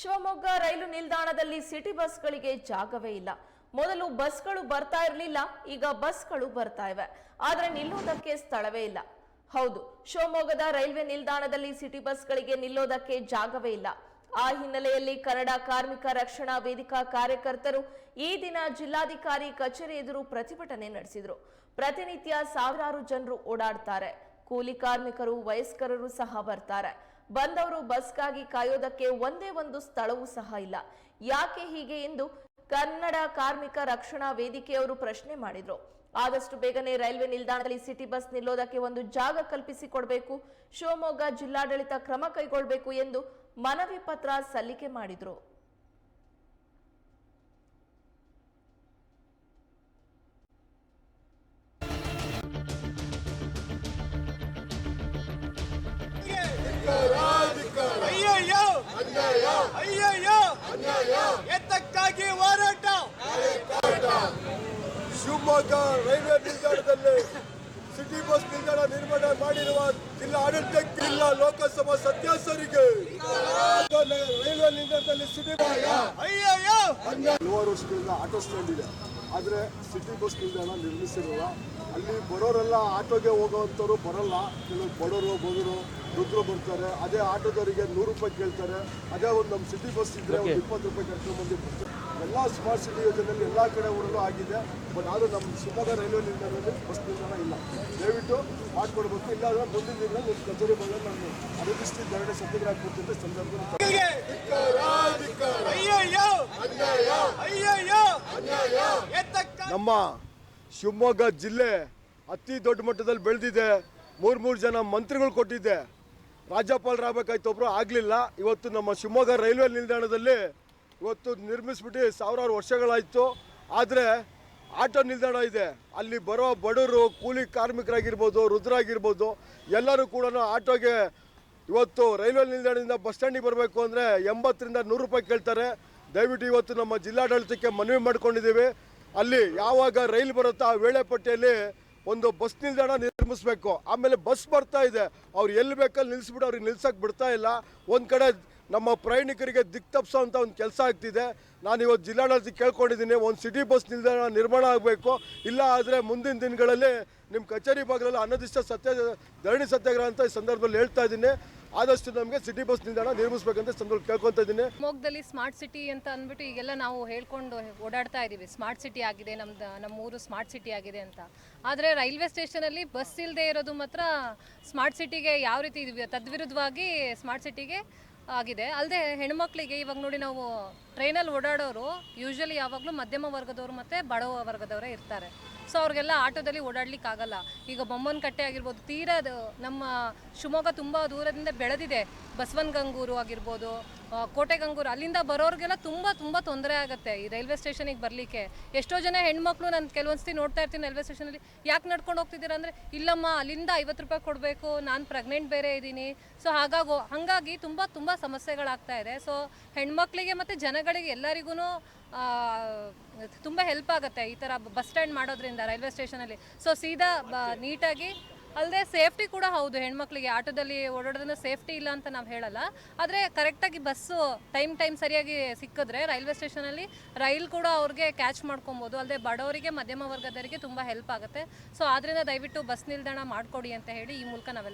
ಶಿವಮೊಗ್ಗ ರೈಲು ನಿಲ್ದಾಣದಲ್ಲಿ ಸಿಟಿ ಬಸ್ಗಳಿಗೆ ಜಾಗವೇ ಇಲ್ಲ. ಮೊದಲು ಬಸ್ಗಳು ಬರ್ತಾ ಇರಲಿಲ್ಲ, ಈಗ ಬಸ್ಗಳು ಬರ್ತಾ ಇವೆ. ಆದ್ರೆ ನಿಲ್ಲೋದಕ್ಕೆ ಸ್ಥಳವೇ ಇಲ್ಲ. ಹೌದು, ಶಿವಮೊಗ್ಗದ ರೈಲ್ವೆ ನಿಲ್ದಾಣದಲ್ಲಿ ಸಿಟಿ ಬಸ್ಗಳಿಗೆ ನಿಲ್ಲೋದಕ್ಕೆ ಜಾಗವೇ ಇಲ್ಲ. ಆ ಹಿನ್ನೆಲೆಯಲ್ಲಿ ಕನ್ನಡ ಕಾರ್ಮಿಕ ರಕ್ಷಣಾ ವೇದಿಕಾ ಕಾರ್ಯಕರ್ತರು ಈ ದಿನ ಜಿಲ್ಲಾಧಿಕಾರಿ ಕಚೇರಿ ಎದುರು ಪ್ರತಿಭಟನೆ ನಡೆಸಿದ್ರು. ಪ್ರತಿನಿತ್ಯ ಸಾವಿರಾರು ಜನರು ಓಡಾಡ್ತಾರೆ. ಕೂಲಿ ಕಾರ್ಮಿಕರು, ವಯಸ್ಕರರು ಸಹ ಬರ್ತಾರೆ. ಬಂದವರು ಬಸ್ಗಾಗಿ ಕಾಯೋದಕ್ಕೆ ಒಂದೇ ಒಂದು ಸ್ಥಳವೂ ಸಹ ಇಲ್ಲ. ಯಾಕೆ ಹೀಗೆ ಎಂದು ಕನ್ನಡ ಕಾರ್ಮಿಕ ರಕ್ಷಣಾ ವೇದಿಕೆಯವರು ಪ್ರಶ್ನೆ ಮಾಡಿದ್ರು. ಆದಷ್ಟು ಬೇಗನೆ ರೈಲ್ವೆ ನಿಲ್ದಾಣದಲ್ಲಿ ಸಿಟಿ ಬಸ್ ನಿಲ್ಲೋದಕ್ಕೆ ಒಂದು ಜಾಗ ಕಲ್ಪಿಸಿಕೊಡಬೇಕು, ಶಿವಮೊಗ್ಗ ಜಿಲ್ಲಾಡಳಿತ ಕ್ರಮ ಕೈಗೊಳ್ಳಬೇಕು ಎಂದು ಮನವಿ ಪತ್ರ ಸಲ್ಲಿಕೆ ಮಾಡಿದ್ರು. ಅಯ್ಯಯ್ಯೋ! ಎತ್ತಕ್ಕಾಗಿ ಹೋರಾಟ! ಶಿವಮೊಗ್ಗ ರೈಲ್ವೆ ನಿಲ್ದಾಣದಲ್ಲಿ ಸಿಟಿ ಬಸ್ ನಿಲ್ದಾಣ ನಿರ್ಮಾಣ ಮಾಡಿರುವ ಜಿಲ್ಲಾ ಆಡಳಿತಕ್ಕೆ ಜಿಲ್ಲಾ ಲೋಕಸಭಾ ಸದಸ್ಯರಿಗೆ ರೈಲ್ವೆ ನಿಲ್ದಾಣದಲ್ಲಿ ಸಿಟಿ ಅಯ್ಯಯ್ಯೋ! ಹಲವಾರು ವರ್ಷಗಳಿಂದ ಆಟೋ ಸ್ಟ್ಯಾಂಡ್ ಇದೆ. ಆದರೆ ಸಿಟಿ ಬಸ್ ನಿಲ್ದಾಣ ನಿರ್ಮಿಸಿರಲ್ಲ. ಅಲ್ಲಿ ಬರೋರೆಲ್ಲ ಆಟೋಗೆ ಹೋಗೋವಂಥವ್ರು ಬರಲ್ಲ. ಕೆಲವು ಬಡವರು ಬಡವರು ರುದ್ರು ಬರ್ತಾರೆ ಅದೇ ಆಟೋದವರಿಗೆ ನೂರು ರೂಪಾಯಿ ಕೇಳ್ತಾರೆ ಅದೇ ಒಂದು ನಮ್ಮ ಸಿಟಿ ಬಸ್ ಇದ್ರೆ ಒಂದು ಇಪ್ಪತ್ತು ರೂಪಾಯಿ ಕರ್ಕೊಂಡ್ಬಂದು ಬರ್ತಾರೆ ಎಲ್ಲ ಸ್ಮಾರ್ಟ್ ಸಿಟಿ ಯೋಜನೆಯಲ್ಲಿ ಎಲ್ಲ ಕಡೆ ಊರಲ್ಲೂ ಆಗಿದೆ ಬಟ್ ಆದರೂ ನಮ್ಮ ಶಿವಮೊಗ್ಗ ರೈಲ್ವೆ ನಿಲ್ದಾಣದಲ್ಲಿ ಬಸ್ ನಿಲ್ದಾಣ ಇಲ್ಲ. ದಯವಿಟ್ಟು ಮಾಡಿಕೊಡ್ಬೇಕು ಇಲ್ಲಾಂದ್ರೆ ಮುಂದಿನ ದಿನ ನಿಮ್ಮ ಕಚೇರಿ ಬಂದ ನಾನು ಅರಬಿಸ್ತಿ ಧರಣಿ ಸತ್ಯಾಗ್ರಹ ಕೊಡ್ತಿದ್ದೆ ಸಂದರ್ಭದಲ್ಲಿ ನಮ್ಮ ಶಿವಮೊಗ್ಗ ಜಿಲ್ಲೆ ಅತಿ ದೊಡ್ಡ ಮಟ್ಟದಲ್ಲಿ ಬೆಳೆದಿದೆ. ಮೂರು ಮೂರು ಜನ ಮಂತ್ರಿಗಳು ಕೊಟ್ಟಿದ್ದೆ. ರಾಜ್ಯಪಾಲರಾಗಬೇಕಾಯ್ತು ಒಬ್ಬರು ಆಗಲಿಲ್ಲ. ಇವತ್ತು ನಮ್ಮ ಶಿವಮೊಗ್ಗ ರೈಲ್ವೆ ನಿಲ್ದಾಣದಲ್ಲಿ ಇವತ್ತು ನಿರ್ಮಿಸ್ಬಿಟ್ಟು ಸಾವಿರಾರು ವರ್ಷಗಳಾಯಿತು. ಆದರೆ ಆಟೋ ನಿಲ್ದಾಣ ಇದೆ. ಅಲ್ಲಿ ಬರೋ ಬಡವರು, ಕೂಲಿ ಕಾರ್ಮಿಕರಾಗಿರ್ಬೋದು ರುದ್ರಾಗಿರ್ಬೋದು ಎಲ್ಲರೂ ಕೂಡ ಆಟೋಗೆ ಇವತ್ತು ರೈಲ್ವೆ ನಿಲ್ದಾಣದಿಂದ ಬಸ್ ಸ್ಟ್ಯಾಂಡಿಗೆ ಬರಬೇಕು ಅಂದರೆ ಎಂಬತ್ತರಿಂದ ನೂರು ರೂಪಾಯಿ ಕೇಳ್ತಾರೆ. ದಯವಿಟ್ಟು ಇವತ್ತು ನಮ್ಮ ಜಿಲ್ಲಾಡಳಿತಕ್ಕೆ ಮನವಿ ಮಾಡ್ಕೊಂಡಿದ್ದೀವಿ. ಅಲ್ಲಿ ಯಾವಾಗ ರೈಲು ಬರುತ್ತೋ ಆ ವೇಳೆ ಪಟ್ಟಿಯಲ್ಲಿ ಒಂದು ಬಸ್ ನಿಲ್ದಾಣ ನಿರ್ಮಿಸಬೇಕು. ಆಮೇಲೆ ಬಸ್ ಬರ್ತಾ ಇದೆ. ಅವ್ರು ಎಲ್ಲಿ ಬೇಕಲ್ಲಿ ನಿಲ್ಲಿಸ್ಬಿಟ್ಟು ಅವ್ರಿಗೆ ನಿಲ್ಸಕ್ಕೆ ಬಿಡ್ತಾ ಇಲ್ಲ. ಒಂದು ಕಡೆ ನಮ್ಮ ಪ್ರಯಾಣಿಕರಿಗೆ ದಿಕ್ ತಪ್ಸೋ ಅಂತ ಒಂದು ಕೆಲಸ ಆಗ್ತಿದೆ. ನಾನು ಇವತ್ತು ಜಿಲ್ಲಾಡಳಿತ ಕೇಳ್ಕೊಂಡಿದ್ದೀನಿ, ಒಂದು ಸಿಟಿ ಬಸ್ ನಿಲ್ದಾಣ ನಿರ್ಮಾಣ ಆಗಬೇಕು. ಇಲ್ಲ ಆದರೆ ಮುಂದಿನ ದಿನಗಳಲ್ಲಿ ನಿಮ್ಮ ಕಚೇರಿ ಭಾಗದಲ್ಲಿ ಅನಧಿಷ್ಟ ಸತ್ಯ, ಧರಣಿ ಸತ್ಯಾಗ್ರಹ ಅಂತ ಈ ಸಂದರ್ಭದಲ್ಲಿ ಹೇಳ್ತಾ ಇದ್ದೀನಿ. ಆದಷ್ಟು ನಮಗೆ ಸಿಟಿ ಬಸ್ ನಿಲ್ದಾಣ ನಿರ್ಮಿಸಬೇಕಂತ ಸಂದರ್ಭ ಕೇಳ್ಕೊಂತ ಇದ್ದೀನಿ. ಶಿವಮೊಗ್ಗದಲ್ಲಿ ಸ್ಮಾರ್ಟ್ ಸಿಟಿ ಅಂತ ಅಂದ್ಬಿಟ್ಟು ಈಗೆಲ್ಲ ನಾವು ಹೇಳ್ಕೊಂಡು ಓಡಾಡ್ತಾ ಇದ್ದೀವಿ ಸ್ಮಾರ್ಟ್ ಸಿಟಿ ಆಗಿದೆ, ನಮ್ದು ನಮ್ಮ ಊರು ಸ್ಮಾರ್ಟ್ ಸಿಟಿ ಆಗಿದೆ ಅಂತ. ಆದರೆ ರೈಲ್ವೆ ಸ್ಟೇಷನಲ್ಲಿ ಬಸ್ ಇಲ್ಲದೆ ಇರೋದು ಮಾತ್ರ ಸ್ಮಾರ್ಟ್ ಸಿಟಿಗೆ ಯಾವ ರೀತಿ ತದ್ವಿರುದ್ಧವಾಗಿ ಸ್ಮಾರ್ಟ್ ಸಿಟಿಗೆ ಆಗಿದೆ. ಅಲ್ಲದೆ ಹೆಣ್ಮಕ್ಳಿಗೆ ಇವಾಗ ನೋಡಿ ನಾವು ಟ್ರೈನಲ್ಲಿ ಓಡಾಡೋರು ಯೂಶ್ವಲಿ ಯಾವಾಗಲೂ ಮಧ್ಯಮ ವರ್ಗದವರು ಮತ್ತು ಬಡವ ವರ್ಗದವರೇ ಇರ್ತಾರೆ. ಸೊ ಅವ್ರಿಗೆಲ್ಲ ಆಟೋದಲ್ಲಿ ಓಡಾಡ್ಲಿಕ್ಕೆ ಆಗಲ್ಲ. ಈಗ ಬೊಮ್ಮನಕಟ್ಟೆ ಆಗಿರ್ಬೋದು, ತೀರಾ ನಮ್ಮ ಶಿವಮೊಗ್ಗ ತುಂಬ ದೂರದಿಂದ ಬೆಳೆದಿದೆ. ಬಸವನಗಂಗೂರು ಆಗಿರ್ಬೋದು ಕೋಟೆಗಂಗೂರು ಅಲ್ಲಿಂದ ಬರೋರಿಗೆಲ್ಲ ತುಂಬ ತುಂಬ ತೊಂದರೆ ಆಗುತ್ತೆ ಈ ರೈಲ್ವೆ ಸ್ಟೇಷನಿಗೆ ಬರಲಿಕ್ಕೆ. ಎಷ್ಟೋ ಜನ ಹೆಣ್ಮಕ್ಳು ನಾನು ಕೆಲವೊಂದ್ಸತಿ ನೋಡ್ತಾ ಇರ್ತೀನಿ ರೈಲ್ವೆ ಸ್ಟೇಷನಲ್ಲಿ, ಯಾಕೆ ನಡ್ಕೊಂಡು ಹೋಗ್ತಿದ್ದೀರಾ ಅಂದರೆ, ಇಲ್ಲಮ್ಮ, ಅಲ್ಲಿಂದ ಐವತ್ತು ರೂಪಾಯಿ ಕೊಡಬೇಕು, ನಾನು ಪ್ರೆಗ್ನೆಂಟ್ ಬೇರೆ ಇದ್ದೀನಿ. ಸೊ ಹಾಗಾಗಿ ಹಾಗಾಗಿ ತುಂಬ ತುಂಬ ಸಮಸ್ಯೆಗಳಾಗ್ತಾ ಇದೆ. ಸೊ ಹೆಣ್ಮಕ್ಳಿಗೆ ಮತ್ತು ಜನಗಳಿಗೆ ಎಲ್ಲರಿಗೂ ತುಂಬ ಹೆಲ್ಪ್ ಆಗುತ್ತೆ ಈ ಥರ ಬಸ್ ಸ್ಟ್ಯಾಂಡ್ ಮಾಡೋದ್ರಿಂದ ರೈಲ್ವೆ ಸ್ಟೇಷನಲ್ಲಿ. ಸೊ ಸೀದಾ ನೀಟಾಗಿ ಅಲ್ಲದೆ ಸೇಫ್ಟಿ ಕೂಡ ಹೌದು. ಹೆಣ್ಮಕ್ಳಿಗೆ ಆಟೋದಲ್ಲಿ ಓಡಾಡೋದನ್ನ ಸೇಫ್ಟಿ ಇಲ್ಲ ಅಂತ ನಾವು ಹೇಳಲ್ಲ. ಆದರೆ ಕರೆಕ್ಟಾಗಿ ಬಸ್ಸು ಟೈಮ್ ಟೈಮ್ ಸರಿಯಾಗಿ ಸಿಕ್ಕಿದ್ರೆ ರೈಲ್ವೆ ಸ್ಟೇಷನಲ್ಲಿ ರೈಲ್ ಕೂಡ ಅವ್ರಿಗೆ ಕ್ಯಾಚ್ ಮಾಡ್ಕೊಬೋದು. ಅಲ್ಲದೆ ಬಡವರಿಗೆ, ಮಧ್ಯಮ ವರ್ಗದವರಿಗೆ ತುಂಬ ಹೆಲ್ಪ್ ಆಗುತ್ತೆ. ಸೊ ಆದ್ದರಿಂದ ದಯವಿಟ್ಟು ಬಸ್ ನಿಲ್ದಾಣ ಮಾಡಿಕೊಡಿ ಅಂತ ಹೇಳಿ ಈ ಮೂಲಕ ನಾವೆಲ್ಲ